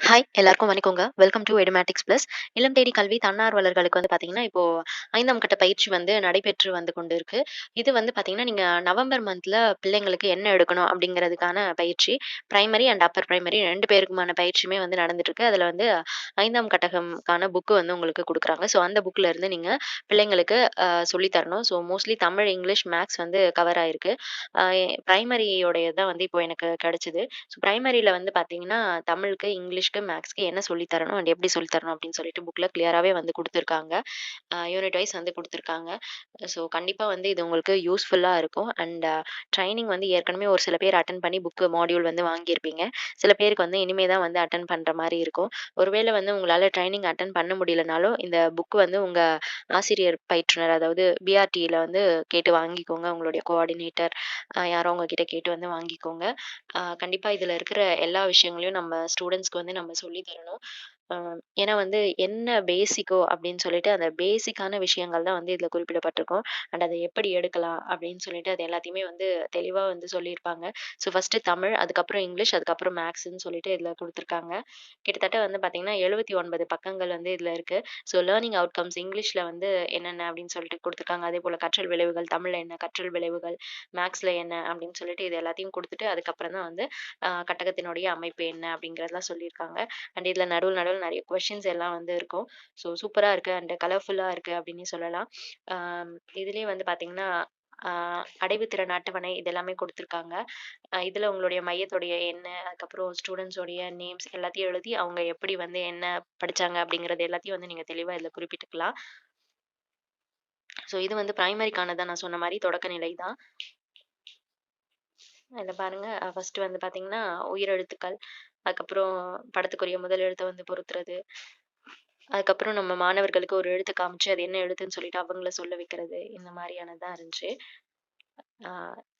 Hi! எல்லாருக்கும் வணக்கங்க. Welcome to Edumatics plus. இளம் தேடி கல்வி தன்னார்வலர்களுக்கு வந்து பார்த்தீங்கன்னா, இப்போ ஐந்தாம் கட்ட பயிற்சி வந்து நடைபெற்று வந்து கொண்டு இருக்கு. இது வந்து பார்த்தீங்கன்னா, நீங்க நவம்பர் மந்த்ல பிள்ளைங்களுக்கு என்ன எடுக்கணும் அப்படிங்கிறதுக்கான பயிற்சி. பிரைமரி அண்ட் அப்பர் பிரைமரி ரெண்டு பேருக்குமான பயிற்சியுமே வந்து நடந்துட்டுருக்கு. அதில் வந்து ஐந்தாம் கட்டகம்க்கான புக்கு வந்து உங்களுக்கு கொடுக்குறாங்க ஸோ அந்த புக்ல இருந்து நீங்க பிள்ளைங்களுக்கு அ சொல்லி தரணும். So mostly Tamil, English, maths வந்து கவர் ஆயிருக்கு. அ தான் வந்து இப்போ எனக்கு கிடைச்சது. ஸோ ப்ரைமரியில் வந்து பார்த்தீங்கன்னா, தமிழுக்கு, இங்கிலீஷ் இங்கிலீஷ்க்கு, மேக்ஸ்க்கு என்ன சொல்லி தரணும் அண்ட் எப்படி சொல்லி தரணும் அப்படின்னு சொல்லிட்டு புக்ல கிளியராகவே வந்து கொடுத்துருக்காங்க யூனிட் வைஸ் வந்து கொடுத்துருக்காங்க ஸோ கண்டிப்பாக வந்து இது உங்களுக்கு யூஸ்ஃபுல்லாக இருக்கும். அண்ட் ட்ரைனிங் வந்து ஏற்கனவே ஒரு சில பேர் அட்டன் பண்ணி புக்கு மாடியூல் வந்து வாங்கியிருப்பீங்க. சில பேருக்கு வந்து இனிமே தான் வந்து அட்டன் பண்ற மாதிரி இருக்கும். ஒருவேளை வந்து உங்களால் ட்ரைனிங் அட்டன் பண்ண முடியலனாலும், இந்த புக் வந்து உங்க ஆசிரியர் பயிற்றுனர் அதாவது பிஆர்டியில் வந்து கேட்டு வாங்கிக்கோங்க. உங்களுடைய கோஆர்டினேட்டர் யாரோ உங்ககிட்ட கேட்டு வந்து வாங்கிக்கோங்க. கண்டிப்பாக இதில் இருக்கிற எல்லா விஷயங்களையும் நம்ம ஸ்டூடண்ட்ஸ்க்கு வந்து நம்ம சொல்லி தரணும். ஏன்னா வந்து என்ன பேசிக்கோ அப்படின்னு சொல்லிட்டு அந்த பேசிக்கான விஷயங்கள் தான் வந்து இதில் குறிப்பிடப்பட்டிருக்கும். அண்ட் அதை எப்படி எடுக்கலாம் அப்படின்னு சொல்லிட்டு அது எல்லாத்தையுமே வந்து தெளிவா வந்து சொல்லியிருப்பாங்க. ஸோ ஃபஸ்ட்டு தமிழ், அதுக்கப்புறம் இங்கிலீஷ், அதுக்கப்புறம் மேக்ஸ்ன்னு சொல்லிட்டு இதில் கொடுத்துருக்காங்க கிட்டத்தட்ட வந்து பார்த்தீங்கன்னா, 79 பக்கங்கள் வந்து இதில் இருக்கு. ஸோ லேர்னிங் அவுட்கம்ஸ் இங்கிலீஷ்ல வந்து என்னென்ன அப்படின்னு சொல்லிட்டு கொடுத்துருக்காங்க அதே போல் கற்றல் விளைவுகள் தமிழ்ல என்ன, கற்றல் விளைவுகள் மேக்ஸில் என்ன அப்படின்னு சொல்லிட்டு இது எல்லாத்தையும் கொடுத்துட்டு அதுக்கப்புறம் தான் வந்து கட்டகத்தினுடைய அமைப்பு என்ன அப்படிங்கிறதெல்லாம் சொல்லியிருக்காங்க. அண்ட் இதில் நடுவில் நடுவில் நிறைய கொஸ்டின்ஸ் எல்லாம் வந்து இருக்கும். ஸோ சூப்பரா இருக்கு அண்ட் கலர்ஃபுல்லா இருக்கு அப்படின்னு சொல்லலாம். இதுலேயே இதுலயே வந்து பார்த்தீங்கன்னா, அடைவுத்திறன் அட்டவணை இது எல்லாமே இதில் உங்களுடைய மையத்துடைய என்ன அதுக்கப்புறம் ஸ்டூடெண்ட்ஸோடைய நேம்ஸ் எல்லாத்தையும் எழுதி அவங்க எப்படி வந்து என்ன படிச்சாங்க அப்படிங்கிறது எல்லாத்தையும் வந்து நீங்க தெளிவா இதில் குறிப்பிட்டுக்கலாம். ஸோ இது வந்து பிரைமரிக்கானது தான் நான் சொன்ன மாதிரி தொடக்க நிலை தான். இதில பாருங்க ஃபஸ்ட்டு வந்து பார்த்தீங்கன்னா, உயிரெழுத்துக்கள், அதுக்கப்புறம் படத்துக்குரிய முதல் எழுத்தை வந்து பொருத்துறது. அதுக்கப்புறம் நம்ம மாணவர்களுக்கு ஒரு எழுத்தை காமிச்சு, அது என்ன எழுத்துன்னு சொல்லிட்டு அவங்கள சொல்ல வைக்கிறது. இந்த மாதிரியானதான் இருந்துச்சு.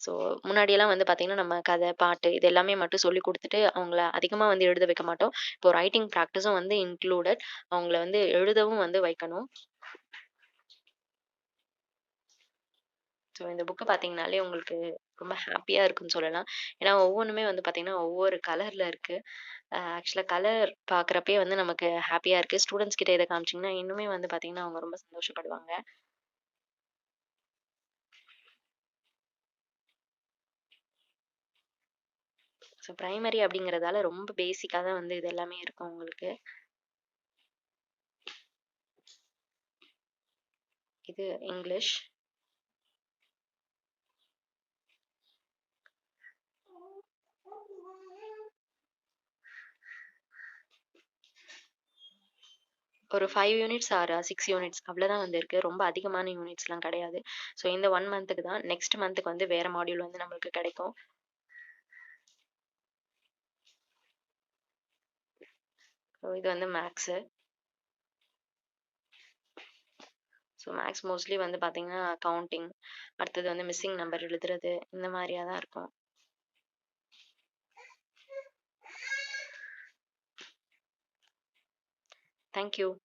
ஸோ முன்னாடியெல்லாம் வந்து பார்த்தீங்கன்னா, நம்ம கதை, பாட்டு இது எல்லாமே மட்டும் சொல்லிக் கொடுத்துட்டு அவங்கள அதிகமாக வந்து எழுத வைக்க மாட்டோம். இப்போ ரைட்டிங் ப்ராக்டிஸும் வந்து இன்க்ளூடட். அவங்கள வந்து எழுதவும் வந்து வைக்கணும். ஸோ இந்த புக்கு பார்த்தீங்கனாலே உங்களுக்கு ரொம்ப ஹாப்பியா இருக்குன்னு சொல்லலாம். ஏன்னா ஒவ்வொன்னுமே வந்து பார்த்தீங்கன்னா, ஒவ்வொரு கலர்ல இருக்கு. ஆக்சுவலா கலர் பாக்குறப்பயே வந்து நமக்கு ஹாப்பியா இருக்கு. ஸ்டூடண்ட்ஸ் கிட்ட இதை காமிச்சீங்கன்னா, இன்னுமே வந்து பார்த்தீங்கன்னா, அவங்க ரொம்ப சந்தோஷப்படுவாங்க. ஸோ ப்ரைமரி அப்படிங்கிறதால ரொம்ப பேசிக்காக தான் வந்து இது எல்லாமே இருக்கும் உங்களுக்கு. இது இங்கிலீஷ். ஒரு ஃபைவ் யூனிட்ஸ் ஆறு சிக்ஸ் யூனிட்ஸ் அவ்வளோதான் வந்திருக்கு ரொம்ப அதிகமான யூனிட்ஸ்லாம் கிடையாது. ஸோ இந்த ஒன் மந்த்துக்கு தான். நெக்ஸ்ட் மந்த்துக்கு வந்து வேறு மாடியூல் வந்து நம்மளுக்கு கிடைக்கும். ஸோ இது வந்து மேக்ஸு ஸோ மேக்ஸ் மோஸ்ட்லி வந்து பார்த்தீங்கன்னா, கவுண்டிங் அடுத்தது வந்து மிஸ்ஸிங் நம்பர் எழுதுறது இந்த மாதிரியாக தான் இருக்கும். Thank you.